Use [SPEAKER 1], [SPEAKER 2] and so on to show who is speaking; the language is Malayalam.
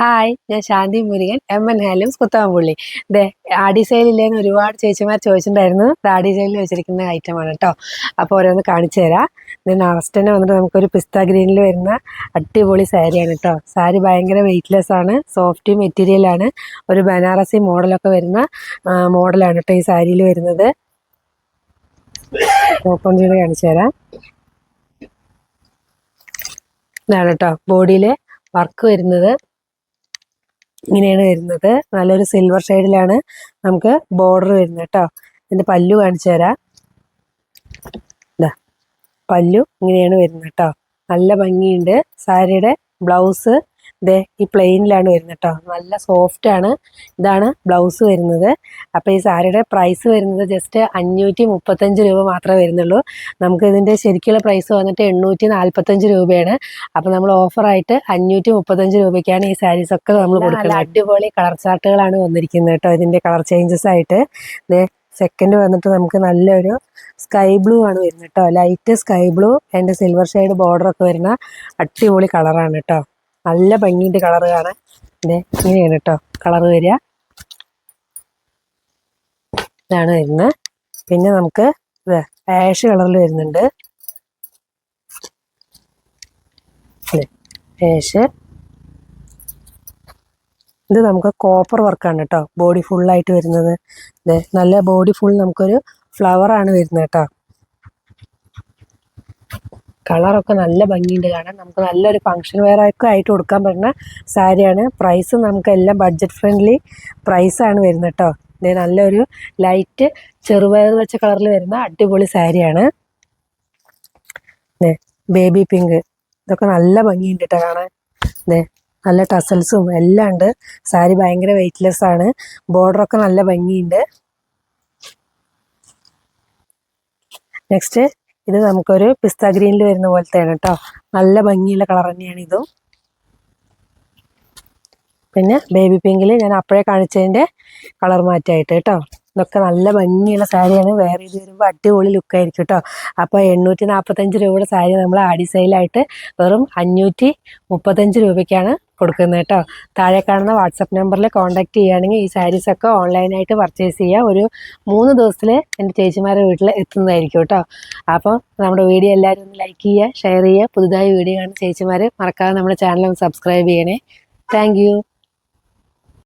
[SPEAKER 1] ഹായ് ഞാൻ ശാന്തി മുരുകൻ എം എൻ ഹാലൂംസ് കുത്തമ്പുള്ളി ദേ ആടി ഒരുപാട് ചേച്ചിമാർ ചോദിച്ചിട്ടുണ്ടായിരുന്നു. ഇത് ആടി സെയിലിൽ വെച്ചിരിക്കുന്ന ഐറ്റമാണ് കേട്ടോ അപ്പോൾ ഓരോന്ന് കാണിച്ചു തരാം. ഇത് ലാസ്റ്റ് വന്നിട്ട് നമുക്കൊരു പിസ്ത ഗ്രീനിൽ വരുന്ന അടിപൊളി സാരിയാണ് കേട്ടോ സാരി ഭയങ്കര വെയ്റ്റ്ലെസ് ആണ് സോഫ്റ്റ് മെറ്റീരിയലാണ് ഒരു ബനാറസി മോഡലൊക്കെ വരുന്ന മോഡലാണ് കേട്ടോ ഈ സാരിയിൽ വരുന്നത്. ഓപ്പൺ ചെയ്ത് കാണിച്ചു തരാം. ഇതാണ് കേട്ടോ ബോഡിയിലെ വർക്ക് വരുന്നത്. ഇങ്ങനെയാണ് വരുന്നത്. നല്ലൊരു സിൽവർ ഷെയ്ഡിലാണ് നമുക്ക് ബോർഡർ വരുന്നത് കേട്ടോ. ഇതിന്റെ പല്ലു കാണിച്ചു തരാം. പല്ലു ഇങ്ങനെയാണ് വരുന്നത് കേട്ടോ. നല്ല ഭംഗിയുണ്ട്. സാരിയുടെ ബ്ലൗസ് ദേ ഈ പ്ലെയിനിലാണ് വരുന്നത് കേട്ടോ നല്ല സോഫ്റ്റ് ആണ്. ഇതാണ് ബ്ലൗസ് വരുന്നത്. അപ്പോൾ ഈ സാരിയുടെ പ്രൈസ് വരുന്നത് ജസ്റ്റ് അഞ്ഞൂറ്റി മുപ്പത്തഞ്ച് രൂപ മാത്രമേ വരുന്നുള്ളൂ. നമുക്ക് ഇതിന്റെ ശരിക്കുള്ള പ്രൈസ് വന്നിട്ട് എണ്ണൂറ്റി നാൽപ്പത്തഞ്ച് രൂപയാണ്. അപ്പോൾ നമ്മൾ ഓഫറായിട്ട് അഞ്ഞൂറ്റി മുപ്പത്തഞ്ച് രൂപയ്ക്കാണ് ഈ സാരീസ് ഒക്കെ നമ്മൾ കൊടുക്കുന്നത്. അടിപൊളി കളർ ചാർട്ടുകളാണ് വന്നിരിക്കുന്നത് കേട്ടോ ഇതിന്റെ കളർ ചേഞ്ചസ് ആയിട്ട്. ദേ സെക്കൻഡ് വന്നിട്ട് നമുക്ക് നല്ലൊരു സ്കൈ ബ്ലൂ ആണ് വരുന്നത് കേട്ടോ light sky blue and silver shade border ഒക്കെ വരുന്ന അടിപൊളി കളറാണ് കേട്ടോ നല്ല ഭംഗിന്റെ കളർ കാണാൻ. ഇതേ ഇങ്ങനെയാണ് കേട്ടോ കളർ വരിക. ഇതാണ് വരുന്നത്. പിന്നെ നമുക്ക് ഇത് ആഷ് കളറിൽ വരുന്നുണ്ട്. ആഷ് ഇത് നമുക്ക് കോപ്പർ വർക്കാണ് കേട്ടോ ബോഡി ഫുള്ളായിട്ട് വരുന്നത്. നല്ല ബോഡി ഫുൾ നമുക്കൊരു ഫ്ലവറാണ് വരുന്നത് കേട്ടോ കളറൊക്കെ നല്ല ഭംഗിയുണ്ട് കാണാൻ. നമുക്ക് നല്ലൊരു ഫങ്ഷൻ വെയർ ഒക്കെ ആയിട്ട് കൊടുക്കാൻ പറ്റുന്ന സാരിയാണ്. പ്രൈസ് നമുക്ക് എല്ലാം ബഡ്ജറ്റ് ഫ്രണ്ട്ലി പ്രൈസാണ് വരുന്നത് കേട്ടോ ഇത് നല്ലൊരു ലൈറ്റ് ചെറുപയർ വെച്ച കളറിൽ വരുന്ന അടിപൊളി സാരിയാണ്. ബേബി പിങ്ക് ഇതൊക്കെ നല്ല ഭംഗിയുണ്ട് കേട്ടോ കാണാൻ. ഇതേ നല്ല ടസൽസും എല്ലാം ഉണ്ട്. സാരി ഭയങ്കര വെയ്റ്റ്ലെസ് ആണ്. ബോർഡറൊക്കെ നല്ല ഭംഗിയുണ്ട്. നെക്സ്റ്റ് ഇത് നമുക്കൊരു പിസ്ത ഗ്രീനിൽ വരുന്ന പോലത്തെയാണ് കേട്ടോ. നല്ല ഭംഗിയുള്ള കളർ തന്നെയാണ് ഇതും. പിന്നെ ബേബി പിങ്കിൽ ഞാൻ അപ്പോഴേ കാണിച്ചതിന്റെ കളർ മാറ്റമായിട്ട് കേട്ടോ. ഇതൊക്കെ നല്ല ഭംഗിയുള്ള സാരിയാണ്. വേറെ ഇത് വരുമ്പോൾ അടിപൊളി ലുക്കായിരിക്കും കേട്ടോ. അപ്പോൾ എണ്ണൂറ്റി നാൽപ്പത്തഞ്ച് രൂപയുടെ സാരി നമ്മൾ ആടി സെയിലായിട്ട് വെറും അഞ്ഞൂറ്റി മുപ്പത്തഞ്ച് രൂപയ്ക്കാണ് കൊടുക്കുന്നത് കേട്ടോ. താഴെ കാണുന്ന വാട്സപ്പ് നമ്പറിൽ കോൺടാക്ട് ചെയ്യുകയാണെങ്കിൽ ഈ സാരീസൊക്കെ ഓൺലൈനായിട്ട് പർച്ചേസ് ചെയ്യുക. ഒരു മൂന്ന് ദിവസത്തിൽ എന്റെ ചേച്ചിമാരുടെ വീട്ടിൽ എത്തുന്നതായിരിക്കും കേട്ടോ. അപ്പോൾ നമ്മുടെ വീഡിയോ എല്ലാവരും ഒന്ന് ലൈക്ക് ചെയ്യുക ഷെയർ ചെയ്യുക. പുതുതായി വീഡിയോ കാണുന്ന ചേച്ചിമാർ മറക്കാതെ നമ്മുടെ ചാനൽ ഒന്ന് സബ്സ്ക്രൈബ് ചെയ്യണേ. താങ്ക്